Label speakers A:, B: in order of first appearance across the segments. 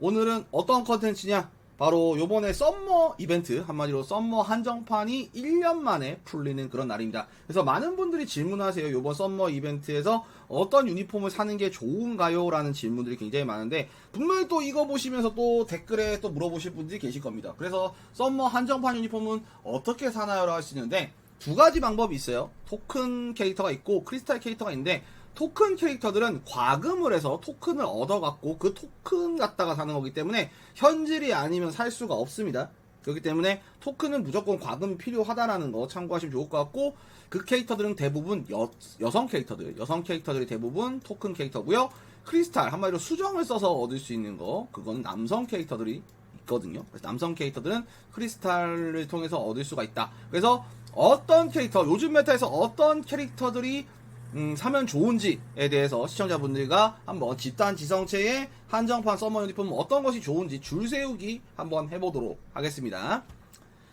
A: 오늘은 어떤 컨텐츠냐? 바로 요번에 썸머 이벤트, 한마디로 썸머 한정판이 1년 만에 풀리는 그런 날입니다. 그래서 많은 분들이 질문하세요. 요번 썸머 이벤트에서 어떤 유니폼을 사는 게 좋은가요? 라는 질문들이 굉장히 많은데, 분명히 또 이거 보시면서 또 댓글에 또 물어보실 분들이 계실 겁니다. 그래서 썸머 한정판 유니폼은 어떻게 사나요? 라고 하시는데, 두 가지 방법이 있어요. 토큰 캐릭터가 있고, 크리스탈 캐릭터가 있는데, 토큰 캐릭터들은 과금을 해서 토큰을 얻어갖고 그 토큰 갖다가 사는 거기 때문에 현질이 아니면 살 수가 없습니다. 그렇기 때문에 토큰은 무조건 과금이 필요하다라는 거 참고하시면 좋을 것 같고 그 캐릭터들은 대부분 여, 여성 캐릭터들, 여성 캐릭터들이 대부분 토큰 캐릭터고요. 크리스탈 한마디로 수정을 써서 얻을 수 있는 거 그건 남성 캐릭터들이 있거든요. 그래서 남성 캐릭터들은 크리스탈을 통해서 얻을 수가 있다. 그래서 어떤 캐릭터, 요즘 메타에서 어떤 캐릭터들이 음, 사면 좋은지에 대해서 시청자분들과 한번 집단 지성체의 한정판 서머 유니폼 어떤 것이 좋은지 줄 세우기 한번 해보도록 하겠습니다.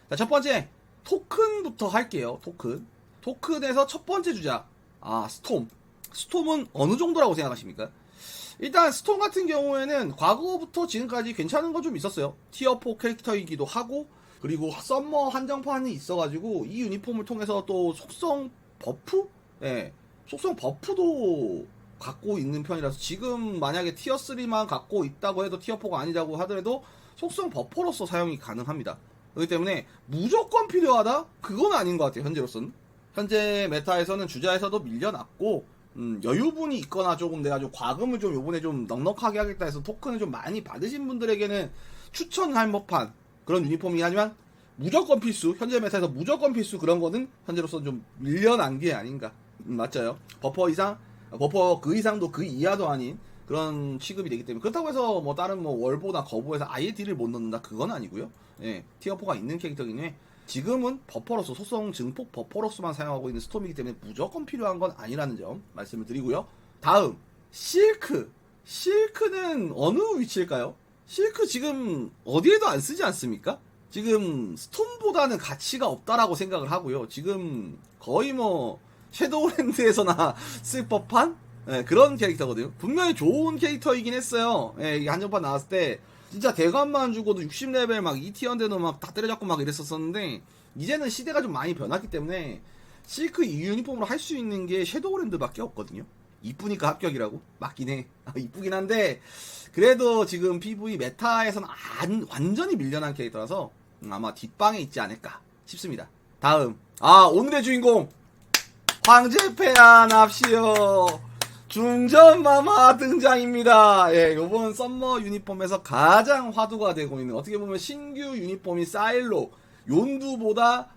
A: 자, 첫 번째 토큰부터 할게요. 토큰. 토큰에서 첫 번째 주자. 아, 스톰. 스톰은 어느 정도라고 생각하십니까? 일단 스톰 같은 경우에는 과거부터 지금까지 괜찮은 거 좀 있었어요. 티어 4 캐릭터이기도 하고 그리고 썸머 한정판이 있어가지고 이 유니폼을 통해서 또 속성 버프? 예. 속성 버프도 갖고 있는 편이라서 지금 만약에 티어 3만 갖고 있다고 해도 티어 4가 아니라고 하더라도 속성 버퍼로서 사용이 가능합니다. 그렇기 때문에 무조건 필요하다? 그건 아닌 것 같아요. 현재로서는. 현재 메타에서는 주자에서도 밀려났고 음, 여유분이 있거나 조금 내가 좀 과금을 좀 요번에 좀 넉넉하게 하겠다 해서 토큰을 좀 많이 받으신 분들에게는 추천할 법한 그런 유니폼이긴 하지만 무조건 필수 현재 메타에서 무조건 필수 그런 거는 현재로서는 좀 밀려난 게 아닌가 음, 맞죠 버퍼 이상 버퍼 그 이상도 그 이하도 아닌 그런 취급이 되기 때문에 그렇다고 해서 뭐 다른 뭐 월보나 거부에서 아예 딜을 못 넣는다 그건 아니고요 예 티어 4가 있는 캐릭터긴 해 지금은 버퍼로서 소송 증폭 버퍼로서만 사용하고 있는 스톰이기 때문에 무조건 필요한 건 아니라는 점 말씀을 드리고요 다음 실크 실크는 어느 위치일까요? 실크 지금 어디에도 안 쓰지 않습니까? 지금 스톰보다는 가치가 없다라고 생각을 하고요. 지금 거의 뭐 섀도우랜드에서나 쓸 법한 예, 그런 캐릭터거든요. 분명히 좋은 캐릭터이긴 했어요. 예, 한정판 나왔을 때 진짜 대관만 주고도 60레벨 막 2티어인데도 막 다 때려잡고 막 이랬었었는데 이제는 시대가 좀 많이 변했기 때문에 실크 이 유니폼으로 할 수 있는 게 섀도우랜드밖에 없거든요. 이쁘니까 합격이라고 맞긴 해. 아, 이쁘긴 한데 그래도 지금 PV 메타에서는 안, 완전히 밀려난 캐릭터라서 음, 아마 뒷방에 있지 않을까 싶습니다. 다음 아 오늘의 주인공 황제폐하 납시오 중전마마 등장입니다. 예, 요번 썸머 유니폼에서 가장 화두가 되고 있는 어떻게 보면 신규 유니폼이 사일로 용두보다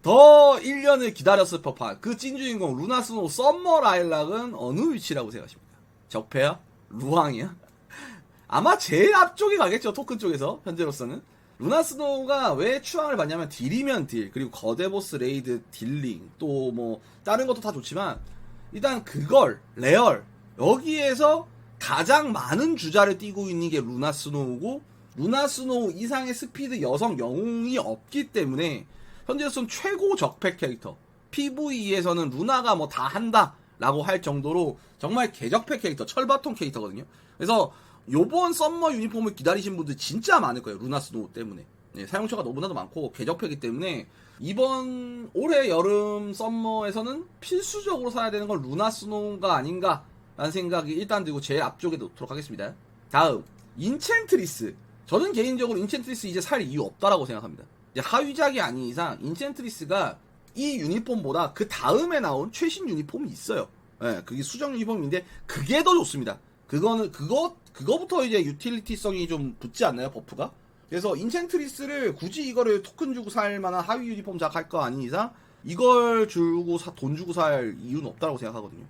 A: 더 1년을 기다렸을 법한 그 찐주인공 루나스노 썸머 라일락은 어느 위치라고 생각하십니까? 적폐야? 루왕이야? 아마 제일 앞쪽에 가겠죠 토큰 쪽에서 현재로서는 루나스노가 왜 추앙을 받냐면 딜이면 딜 그리고 거대 보스 레이드 딜링 또 뭐 다른 것도 다 좋지만 일단 그걸 레얼 여기에서 가장 많은 주자를 띄고 있는 게 루나스노우고 루나스노우 이상의 스피드 여성 영웅이 없기 때문에 현재로서는 최고 적폐 캐릭터 PVE에서는 루나가 뭐 다 한다 라고 할 정도로 정말 개적폐 캐릭터 철바통 캐릭터거든요. 그래서 요번 썸머 유니폼을 기다리신 분들 진짜 많을 거예요 루나 스노우 때문에. 네, 사용처가 너무나도 많고 개적폐기 때문에 이번 올해 여름 썸머에서는 필수적으로 사야 되는 건 루나 스노우가 아닌가 라는 생각이 일단 들고 제일 앞쪽에 놓도록 하겠습니다. 다음 인챈트리스. 저는 개인적으로 인챈트리스 이제 살 이유 없다라고 생각합니다. 하위작이 아닌 이상 인챈트리스가 이 유니폼보다 그 다음에 나온 최신 유니폼이 있어요. 예, 그게 수정 유니폼인데 그게 더 좋습니다 그거는 그거 그거부터 이제 유틸리티성이 좀 붙지 않나요 버프가? 그래서 인챈트리스를 굳이 이거를 토큰 주고 살 만한 하위 유니폼 작할 거 아닌 이상 이걸 주고 사, 돈 주고 살 이유는 없다고 생각하거든요.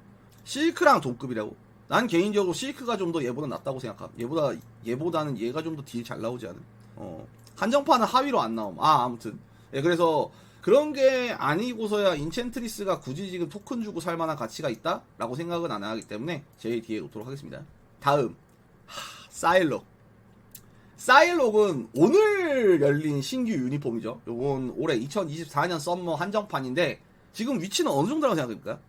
A: 실크랑 동급이라고. 난 개인적으로 실크가 좀 더 얘보다 낫다고 생각함. 얘보다 얘보다는 얘가 좀 더 딜 잘 나오지 않은. 어 한정판은 하위로 안 나옴. 아 아무튼 예, 그래서 그런 게 아니고서야 인챈트리스가 굳이 지금 토큰 주고 살 만한 가치가 있다 라고 생각은 안 하기 때문에 제일 뒤에 놓도록 하겠습니다. 다음 하, 사일록. 사일록은 오늘 열린 신규 유니폼이죠. 요건 올해 2024년 썸머 한정판인데 지금 위치는 어느 정도라고 생각합니까?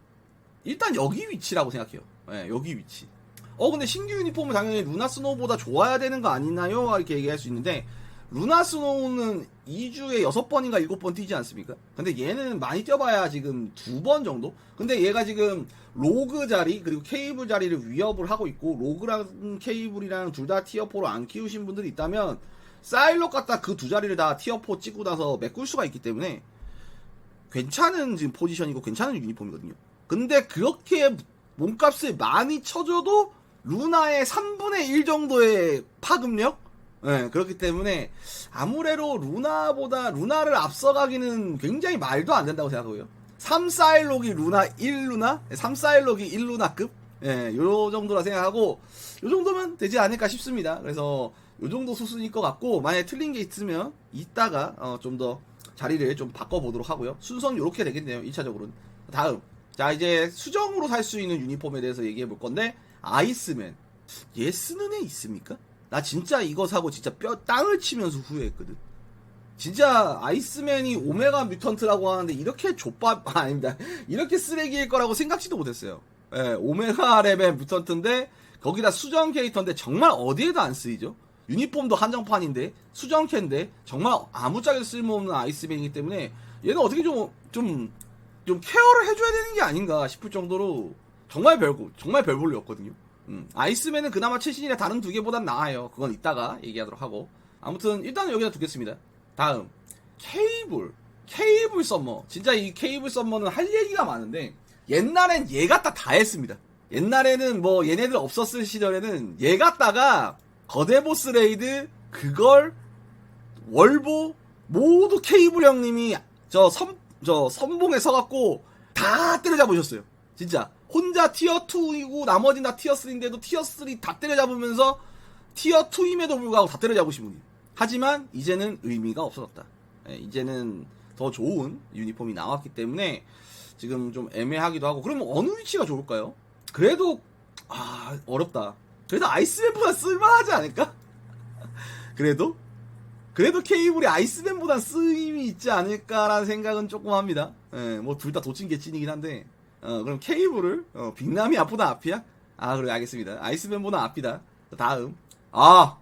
A: 일단 여기 위치라고 생각해요. 예, 여기 위치. 어 근데 신규 유니폼은 당연히 루나 스노우보다 좋아야 되는 거 아니나요? 이렇게 얘기할 수 있는데 루나 스노우는 2주에 6번인가 7번 뛰지 않습니까? 근데 얘는 많이 뛰어봐야 지금 두번 정도? 근데 얘가 지금 로그 자리 그리고 케이블 자리를 위협을 하고 있고 로그랑 케이블이랑 둘 다 티어4로 안 키우신 분들이 있다면 사일럿 갖다 그 두 자리를 다 티어4 찍고 나서 메꿀 수가 있기 때문에 괜찮은 지금 포지션이고 괜찮은 유니폼이거든요. 근데 그렇게 몸값을 많이 쳐줘도 루나의 3분의 1 정도의 파급력? 네, 그렇기 때문에 아무래도 루나보다 루나를 앞서가기는 굉장히 말도 안 된다고 생각하고요. 3사일록이 루나 1루나? 3사일록이 1루나급? 예, 요 정도라 생각하고 요 정도면 되지 않을까 싶습니다. 그래서 요 정도 수순일 것 같고 만약에 틀린 게 있으면 이따가 어, 좀 더 자리를 좀 바꿔보도록 하고요. 순서는 이렇게 되겠네요. 1차적으로는. 다음. 자, 이제 수정으로 살 수 있는 유니폼에 대해서 얘기해 볼 건데, 아이스맨. 애 있습니까? 나 진짜 이거 사고 진짜 뼈, 땅을 치면서 후회했거든. 진짜 아이스맨이 오메가 뮤턴트라고 하는데 이렇게 족밥, 아, 아닙니다. 이렇게 쓰레기일 거라고 생각지도 못했어요. 예, 오메가 레벨 뮤턴트인데, 거기다 수정 캐릭터인데 정말 어디에도 안 쓰이죠? 유니폼도 한정판인데 수정캔인데 정말 아무짝에 쓸모없는 아이스맨이기 때문에 얘는 어떻게 좀좀좀 케어를 해줘야 되는 게 아닌가 싶을 정도로 정말 별거 정말 별 볼일 없거든요. 음, 아이스맨은 그나마 최신이라 다른 두 개보단 나아요. 그건 이따가 얘기하도록 하고 아무튼 일단은 여기다 두겠습니다. 다음 케이블 케이블 썸머 진짜 이 케이블 썸머는 할 얘기가 많은데 옛날엔 얘 갖다 다 했습니다. 옛날에는 뭐 얘네들 없었을 시절에는 얘 갖다가 거대 보스 레이드 그걸 월보 모두 케이블 형님이 저선저 선봉에 서갖고 다 때려잡으셨어요. 진짜 혼자 티어 2이고 나머지는 다 티어 3인데도 티어 3 다 때려잡으면서 티어 2임에도 불구하고 다 때려잡으신 분이. 하지만 이제는 의미가 없어졌다. 예, 이제는 더 좋은 유니폼이 나왔기 때문에 지금 좀 애매하기도 하고 그러면 어느 위치가 좋을까요? 그래도 아 어렵다. 그래도 아이스맨보다 쓸만하지 않을까? 그래도 그래도 케이블이 아이스맨보다 쓰임이 있지 않을까라는 생각은 조금 합니다. 예, 뭐둘 다 도친 개찐이긴 한데 어, 그럼 케이블을 어, 빅남이 앞보다 앞이야? 아 그래 알겠습니다. 아이스맨보다 앞이다. 다음 아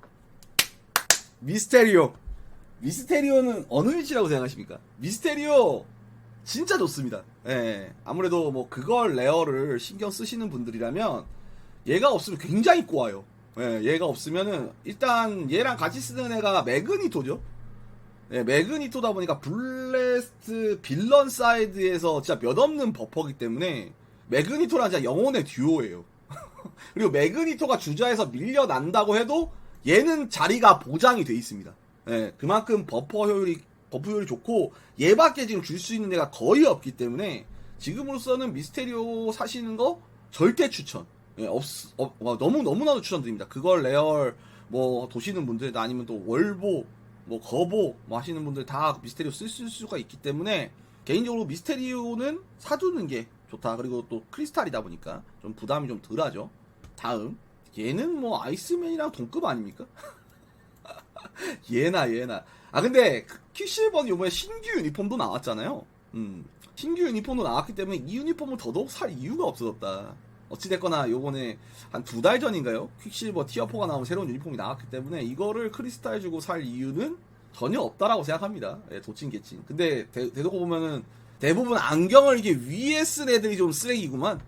A: 미스테리오 미스테리오는 어느 위치라고 생각하십니까? 미스테리오 진짜 좋습니다. 예, 아무래도 뭐 그걸 레어를 신경 쓰시는 분들이라면 얘가 없으면 굉장히 꼬아요. 예, 얘가 없으면은 일단 얘랑 같이 쓰는 애가 매그니토죠. 예, 매그니토다 보니까 블레스트 빌런 사이드에서 진짜 몇 없는 버퍼기 때문에 매그니토랑 진짜 영혼의 듀오예요. 그리고 매그니토가 주자에서 밀려난다고 해도 얘는 자리가 보장이 돼 있습니다. 예, 그만큼 버퍼 효율이 버프 효율이 좋고 얘밖에 지금 줄 수 있는 애가 거의 없기 때문에 지금으로서는 미스테리오 사시는 거 절대 추천. 예, 없, 어, 와, 너무 너무나도 추천드립니다. 그걸 레얼 뭐 도시는 분들 아니면 또 월보 뭐 거보 뭐 하시는 분들 다 미스테리오 쓸 수가 있기 때문에 개인적으로 미스테리오는 사두는 게 좋다. 그리고 또 크리스탈이다 보니까 좀 부담이 좀 덜하죠. 다음 얘는 뭐 아이스맨이랑 동급 아닙니까? 얘나 얘나. 아 근데 그 퀵실버는 요번에 신규 유니폼도 나왔잖아요. 음. 신규 유니폼도 나왔기 때문에 이 유니폼을 더더욱 살 이유가 없어졌다. 어찌됐거나 요번에 한 두 달 전인가요? 퀵실버 티어4가 나온 새로운 유니폼이 나왔기 때문에 이거를 크리스탈 주고 살 이유는 전혀 없다라고 생각합니다. 예, 도친 개친. 근데 대, 대놓고 보면은 대부분 안경을 이렇게 위에 쓴 애들이 좀 쓰레기구만.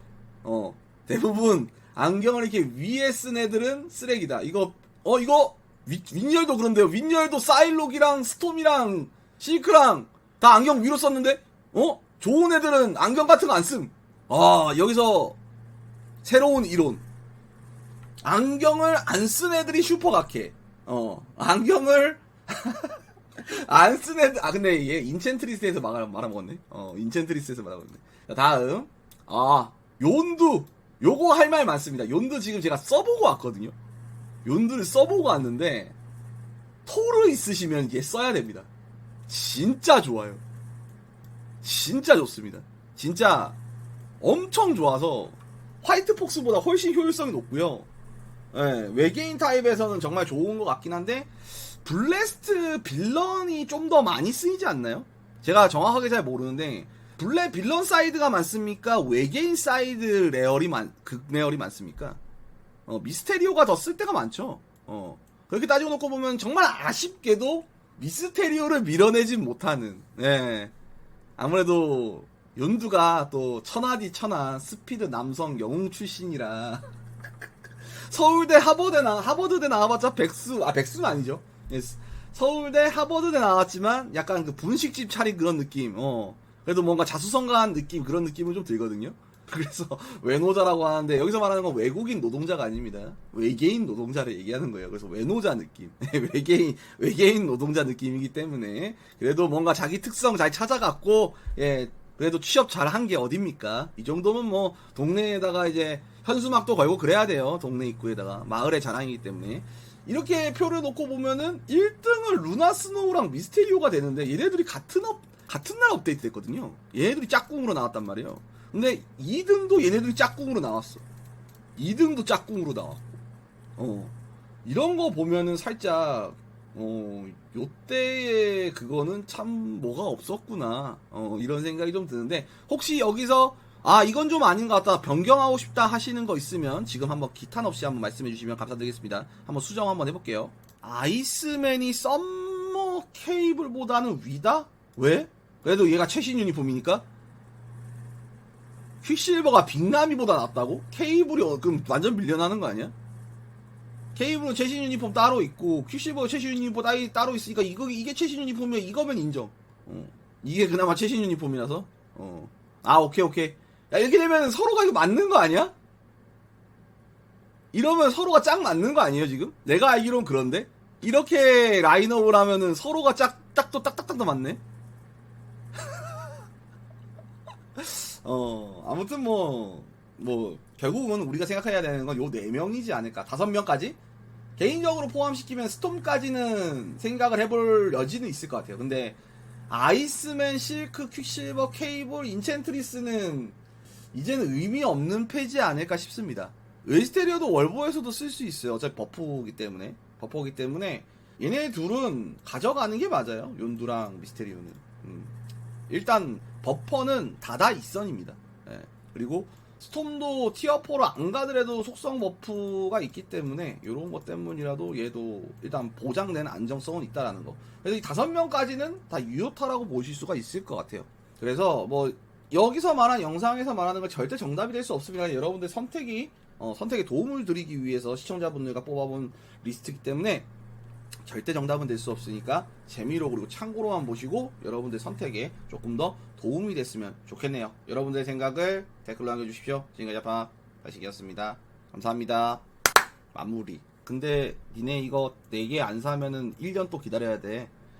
A: 어, 대부분 안경을 이렇게 위에 쓴 애들은 쓰레기다. 이거, 어, 이거, 윗, 윗열도 그런데요. 윗열도 사일록이랑 스톰이랑 실크랑 다 안경 위로 썼는데, 어? 좋은 애들은 안경 같은 거안 씀. 아, 여기서 새로운 이론. 안경을 안 쓴 애들이 슈퍼각해. 어, 안경을 안 쓴 애들, 아, 근데 얘 인첸트리스에서 말아, 말아먹었네. 어, 인첸트리스에서 말아먹었네. 자, 다음. 아, 요온두. 요거 할 말 많습니다. 요온두 지금 제가 써보고 왔거든요. 요온두를 써보고 왔는데, 토르 있으시면 얘 써야 됩니다. 진짜 좋아요. 진짜 좋습니다. 진짜 엄청 좋아서 화이트 폭스보다 훨씬 효율성이 높고요. 예, 외계인 타입에서는 정말 좋은 것 같긴 한데 블레스트 빌런이 좀 더 많이 쓰이지 않나요? 제가 정확하게 잘 모르는데 블레 빌런 사이드가 많습니까? 외계인 사이드 레얼이 많, 극 레얼이 많습니까? 어, 미스테리오가 더 쓸 때가 많죠. 어. 그렇게 따지고 놓고 보면 정말 아쉽게도 미스테리오를 밀어내진 못하는. 예. 아무래도 연두가 또 천하디 천하 스피드 남성 영웅 출신이라 서울대 하버대 나 하버드대 나와봤자 백수 아 백수는 아니죠. 예, 스- 서울대 하버드대 나왔지만 약간 그 분식집 차린 그런 느낌. 어. 그래도 뭔가 자수성가한 느낌 그런 느낌은 좀 들거든요. 그래서 외노자라고 하는데 여기서 말하는 건 외국인 노동자가 아닙니다. 외계인 노동자를 얘기하는 거예요. 그래서 외노자 느낌, 외계인 외계인 노동자 느낌이기 때문에 그래도 뭔가 자기 특성 잘 찾아갔고 예 그래도 취업 잘 한 게 어딥니까? 이 정도면 뭐 동네에다가 이제 현수막도 걸고 그래야 돼요. 동네 입구에다가 마을의 자랑이기 때문에 이렇게 표를 놓고 보면은 1등은 루나 스노우랑 미스테리오가 되는데 얘네들이 같은 업 같은 날 업데이트 됐거든요. 얘네들이 짝꿍으로 나왔단 말이에요. 근데 2등도 얘네들이 짝꿍으로 나왔어. 2등도 짝꿍으로 나왔고. 어. 이런 거 보면은 살짝 어, 요때의 그거는 참 뭐가 없었구나. 어, 이런 생각이 좀 드는데 혹시 여기서 아, 이건 좀 아닌 것 같다. 변경하고 싶다 하시는 거 있으면 지금 한번 기탄 없이 한번 말씀해 주시면 감사드리겠습니다. 한번 수정 한번 해볼게요. 아이스맨이 썸머 케이블보다는 위다? 왜? 그래도 얘가 최신 유니폼이니까? 퀵실버가 빅나미보다 낫다고? 케이블이 어, 그럼 완전 밀려나는 거 아니야? 케이블은 최신 유니폼 따로 있고 퀵실버 최신 유니폼 따- 따로 있으니까 이거 이게 최신 유니폼이면 이거면 인정. 어. 이게 그나마 최신 유니폼이라서. 어. 아 오케이 오케이. 야 이렇게 되면 서로가 이거 맞는 거 아니야? 이러면 서로가 짝 맞는 거 아니에요 지금? 내가 알기론 그런데 이렇게 라인업을 하면은 서로가 짝 딱도 딱딱딱도 맞네. 어 아무튼 뭐뭐 결국은 우리가 생각해야 되는 건 요 네 명이지 않을까 다섯 명까지 개인적으로 포함시키면 스톰까지는 생각을 해볼 여지는 있을 것 같아요. 근데 아이스맨, 실크, 퀵실버, 케이블, 인챈트리스는 이제는 의미 없는 패지 아닐까 싶습니다. 웨스테리어도 월보에서도 쓸 수 있어요. 어차피 버프기 때문에 버퍼기 때문에 얘네 둘은 가져가는 게 맞아요. 연두랑 미스테리오는. 음. 일단 버퍼는 다다 이선입니다. 예. 그리고 스톰도 티어4로 안 가더라도 속성 버프가 있기 때문에 이런 것 때문이라도 얘도 일단 보장된 안정성은 있다라는 거. 그래서 이 다섯 명까지는 다 유효타라고 보실 수가 있을 것 같아요. 그래서 뭐 여기서 말한 영상에서 말하는 건 절대 정답이 될 수 없습니다. 여러분들 선택이 어, 선택에 도움을 드리기 위해서 시청자분들과 뽑아본 리스트이기 때문에 절대 정답은 될 수 없으니까 재미로 그리고 참고로만 보시고 여러분들 선택에 조금 더 도움이 됐으면 좋겠네요. 여러분들의 생각을 댓글로 남겨주십시오. 지금까지 아파 다시기였습니다. 감사합니다. 마무리. 근데 니네 이거 4개 안 사면은 1년 또 기다려야 돼.